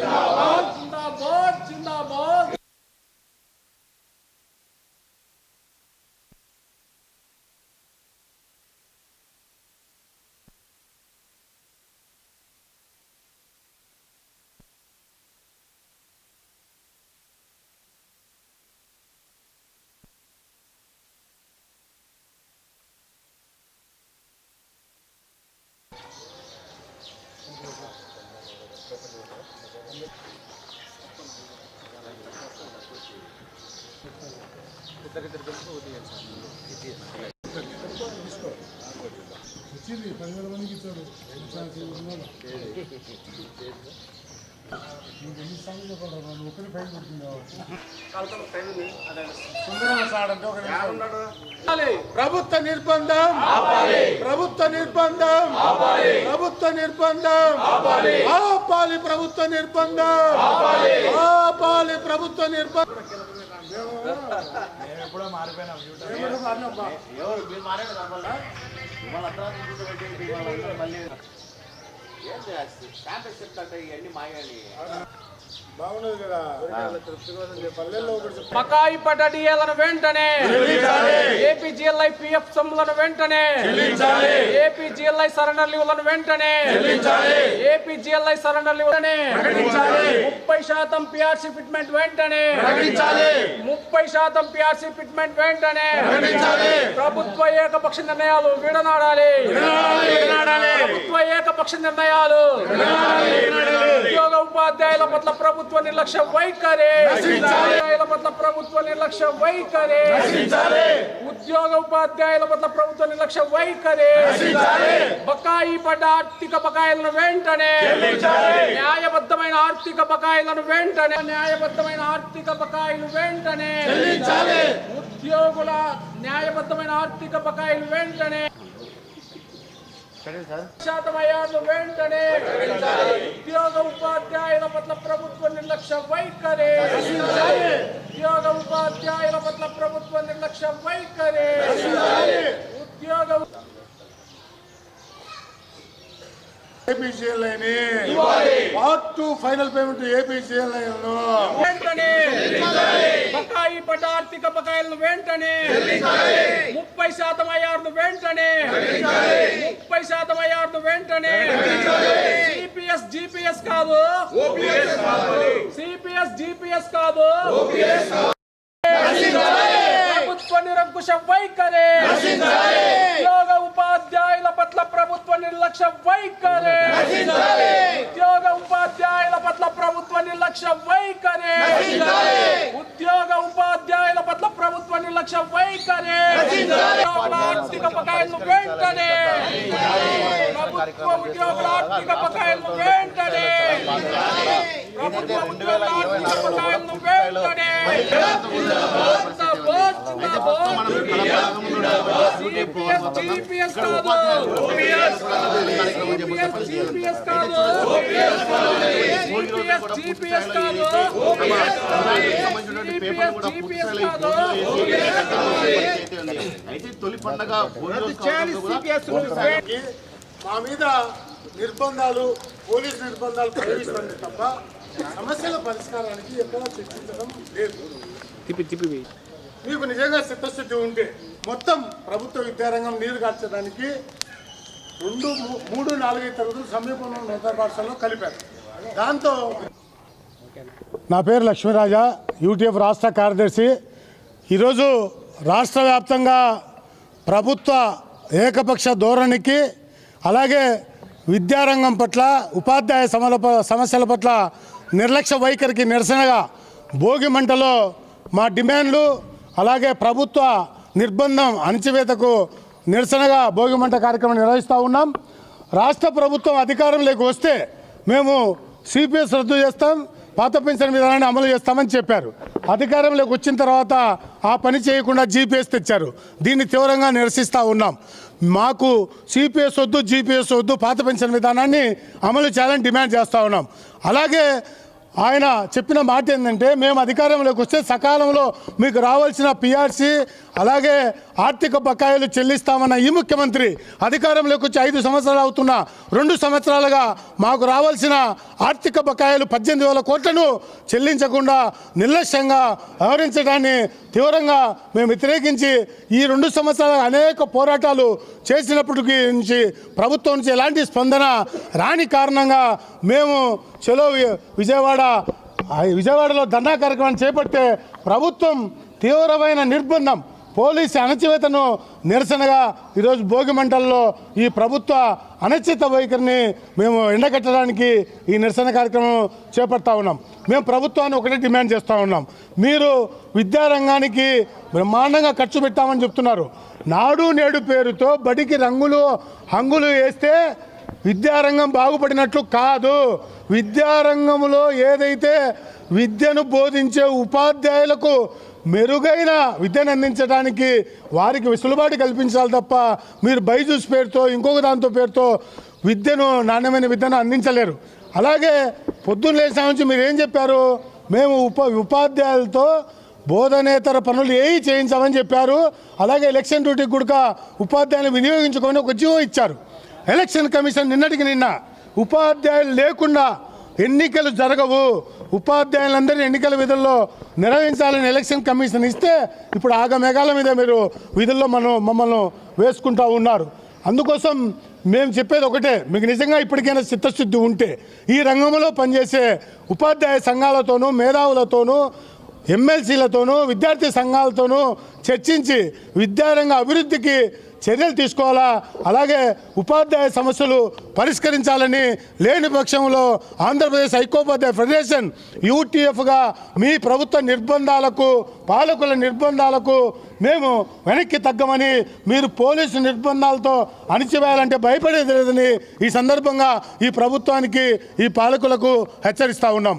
जिंदाबाद వచ్చింది పదివేల మందికి ఇచ్చాడు నీకు ఎన్ని సార్లు చెప్పాలి నువ్వు ఒకరి ఫైన్ కొడుతున్నావు సుందరం సార్ అంటే ఒక. ప్రభుత్వ నిర్బంధం ప్రభుత్వ నిర్బంధం ప్రభుత్వ నిర్బంధం ఆపాలి. ప్రభుత్వ నిర్బంధం ఆపాలి. ప్రభుత్వ నిర్బంధం. ఎవరు మీరు మారేది కావాలా మిమ్మల్ని అర్ధరాత్రి కూర్చోబెట్టి వాళ్ళందరూ మళ్ళీ ఏంటి క్యాంపస్ చెప్తాంటే ఇవన్నీ మాయని బకాయి పడ్డ డిఏలను వెంటనే ఏపీజీఎల్ఐ పిఎఫ్ సొమ్ములను వెంటనే ఏపీజీఎల్ఐ సరెండర్ లీవ్లను వెంటనే ఏపీజీఎల్ఐ సరెండర్ లీవ్లనే ముప్పై శాతం పిఆర్సీ ఫిట్మెంట్ వెంటనే ముప్పై శాతం పిఆర్సీ ఫిట్మెంట్ వెంటనే ప్రభుత్వ ఏకపక్ష నిర్ణయాలు విడనాడాలి. ప్రభుత్వ ఏకపక్ష నిర్ణయాలు ఉపాధ్యాయుల పట్ల ప్రభుత్వ నిర్లక్ష్య వైఖరి. ఉపాధ్యాయుల పట్ల ప్రభుత్వ నిర్లక్ష్య వైఖరి. ఉద్యోగ ఉపాధ్యాయుల పట్ల ప్రభుత్వ నిర్లక్ష్య వైఖరి. బకాయి పడ్డ ఆర్థిక బకాయిలను వెంటనే న్యాయబద్ధమైన ఆర్థిక బకాయిలను వెంటనే న్యాయబద్ధమైన ఆర్థిక బకాయిలు వెంటనే ఉద్యోగుల న్యాయబద్ధమైన ఆర్థిక బకాయిలు వెంటనే శాతం అయ్యారు వెంటనే ఉద్యోగ ఉపాధ్యాయుల పట్ల ప్రభుత్వ నిర్లక్ష్య వైఖరి. ఉద్యోగ ఉపాధ్యాయుల పట్ల ప్రభుత్వ నిర్లక్ష్య వైఖరి. ఉద్యోగ ఏపీసీఎల్ఐని పార్ట్ టూ ఫైనల్ పేమెంట్ ఏపీసీఎల్ఐను వెంటనే. బకాయి పడ్డ ఆర్థిక బకాయిలను వెంటనే. ముప్పై శాతం అయ్యారు వెంటనే. ముప్పై శాతం అయ్యారు వెంటనే. సిపిఎస్ జిపిఎస్ కాదు. సిపిఎస్ జిపిఎస్ కాదు. ప్రభుత్వ నిరంకుశ వైఖరే. ఉద్యోగ ఉపాధ్యాయుల పట్ల ప్రభుత్వ నిర్లక్ష్య వైఖరే. ఉద్యోగ ఉపాధ్యాయుల పట్ల ప్రభుత్వ నిర్లక్ష్య వైఖరే. వైఖరి ఉద్యోగుల ఆర్థిక బకాయిలను వెంటనే. ప్రభుత్వ ఉద్యోగుల ఆర్థిక బకాయిలను వెంటనే. ప్రభుత్వ ఉద్యోగుల ఆర్థిక బకాయిలను వెంటనే. కాదు. కాదు. అయితే తొలి పండగ మా మీద నిర్బంధాలు పోలీస్ నిర్బంధాలు ప్రయోగిస్తుంది తప్ప సమస్యల పరిష్కారానికి ఎక్కడ చర్చించడం లేదు. మీకు నిజంగా చిత్తశుద్ధి ఉంటే మొత్తం ప్రభుత్వ విద్యారంగం నీరు కార్చడానికి రెండు మూడు నాలుగైదు తరగతులు సమీపంలో ఉన్నత పాఠశాలలో కలిపారు. దాంతో నా పేరు లక్ష్మీరాజా యూటీఎఫ్ రాష్ట్ర కార్యదర్శి. ఈరోజు రాష్ట్ర వ్యాప్తంగా ప్రభుత్వ ఏకపక్ష ధోరణికి అలాగే విద్యారంగం పట్ల ఉపాధ్యాయ సమల సమస్యల పట్ల నిర్లక్ష్య వైఖరికి నిరసనగా భోగి మంటలో మా డిమాండ్లు అలాగే ప్రభుత్వ నిర్బంధం అణచివేతకు నిరసనగా భోగిమంట కార్యక్రమం నిర్వహిస్తూ ఉన్నాం. రాష్ట్ర ప్రభుత్వం అధికారంలోకి వస్తే మేము సిపిఎస్ రద్దు చేస్తాం పాత పెన్షన్ విధానాన్ని అమలు చేస్తామని చెప్పారు. అధికారంలోకి వచ్చిన తర్వాత ఆ పని చేయకుండా జీపీఎస్ తెచ్చారు. దీన్ని తీవ్రంగా నిరసిస్తూ ఉన్నాం. మాకు సిపిఎస్ వద్దు జీపీఎస్ వద్దు పాత పెన్షన్ విధానాన్ని అమలు చేయాలని డిమాండ్ చేస్తూ ఉన్నాం. అలాగే ఆయన చెప్పిన మాట ఏంటంటే మేము అధికారంలోకి వస్తే సకాలంలో మీకు రావాల్సిన పిఆర్సీ అలాగే ఆర్థిక బకాయిలు చెల్లిస్తామన్న ఈ ముఖ్యమంత్రి అధికారంలోకి వచ్చి ఐదు సంవత్సరాలు అవుతున్న రెండు సంవత్సరాలుగా మాకు రావాల్సిన ఆర్థిక బకాయిలు పద్దెనిమిది వేల కోట్లను చెల్లించకుండా నిర్లక్ష్యంగా వ్యవహరించడాన్ని తీవ్రంగా మేము వ్యతిరేకించి ఈ రెండు సంవత్సరాల అనేక పోరాటాలు చేసినప్పటికీ నుంచి ప్రభుత్వం నుంచి ఎలాంటి స్పందన రాని కారణంగా మేము చలో వి- విజయవాడ. విజయవాడలో దండా కార్యక్రమాన్ని చేపడితే ప్రభుత్వం తీవ్రమైన నిర్బంధం. పోలీసు అణచివేతను నిరసనగా ఈరోజు భోగి మంటల్లో ఈ ప్రభుత్వ అనిశ్చిత వైఖరిని మేము ఎండగట్టడానికి ఈ నిరసన కార్యక్రమం చేపడతా ఉన్నాం. మేము ప్రభుత్వాన్ని ఒకటే డిమాండ్ చేస్తూ ఉన్నాం. మీరు విద్యారంగానికి బ్రహ్మాండంగా ఖర్చు పెట్టామని చెప్తున్నారు. నాడు నేడు పేరుతో బడికి రంగులు హంగులు వేస్తే విద్యారంగం బాగుపడినట్లు కాదు. విద్యారంగంలో ఏదైతే విద్యను బోధించే ఉపాధ్యాయులకు మెరుగైన విద్యను అందించడానికి వారికి వెసులుబాటు కల్పించాలి తప్ప మీరు బైజూస్ పేరుతో ఇంకొక దాంతో పేరుతో విద్యను నాణ్యమైన విద్యను అందించలేరు. అలాగే పొద్దున్న లేచిన నుంచి మీరు ఏం చెప్పారు? మేము ఉప ఉపాధ్యాయులతో బోధనేతర పనులు ఏవి చేయించామని చెప్పారు. అలాగే ఎలక్షన్ డ్యూటీకి కూడా ఉపాధ్యాయులు వినియోగించుకొని ఒక జీవో ఇచ్చారు. ఎలక్షన్ కమిషన్ నిన్నటికి నిన్న ఉపాధ్యాయులు లేకుండా ఎన్నికలు జరగవు. ఉపాధ్యాయులందరినీ ఎన్నికల విధుల్లో నిర్వహించాలని ఎలక్షన్ కమిషన్ ఇస్తే ఇప్పుడు ఆగమేఘాల మీద మీరు విధుల్లో మనం మమ్మల్ని వేసుకుంటా ఉన్నారు. అందుకోసం మేము చెప్పేది ఒకటే మీకు నిజంగా ఇప్పటికైనా చిత్తశుద్ధి ఉంటే ఈ రంగంలో పనిచేసే ఉపాధ్యాయ సంఘాలతోనూ మేధావులతోనూ ఎమ్మెల్సీలతోనూ విద్యార్థి సంఘాలతోనూ చర్చించి విద్యారంగ అభివృద్ధికి చర్యలు తీసుకోవాలా అలాగే ఉపాధ్యాయ సమస్యలు పరిష్కరించాలని లేని పక్షంలో ఆంధ్రప్రదేశ్ ఐకోపాధ్యాయ ఫెడరేషన్ యూటీఎఫ్గా మీ ప్రభుత్వ నిర్బంధాలకు పాలకుల నిర్బంధాలకు మేము వెనక్కి తగ్గమని మీరు పోలీసు నిర్బంధాలతో అణిచివేయాలంటే భయపడేది లేదని ఈ సందర్భంగా ఈ ప్రభుత్వానికి ఈ పాలకులకు హెచ్చరిస్తూ ఉన్నాం.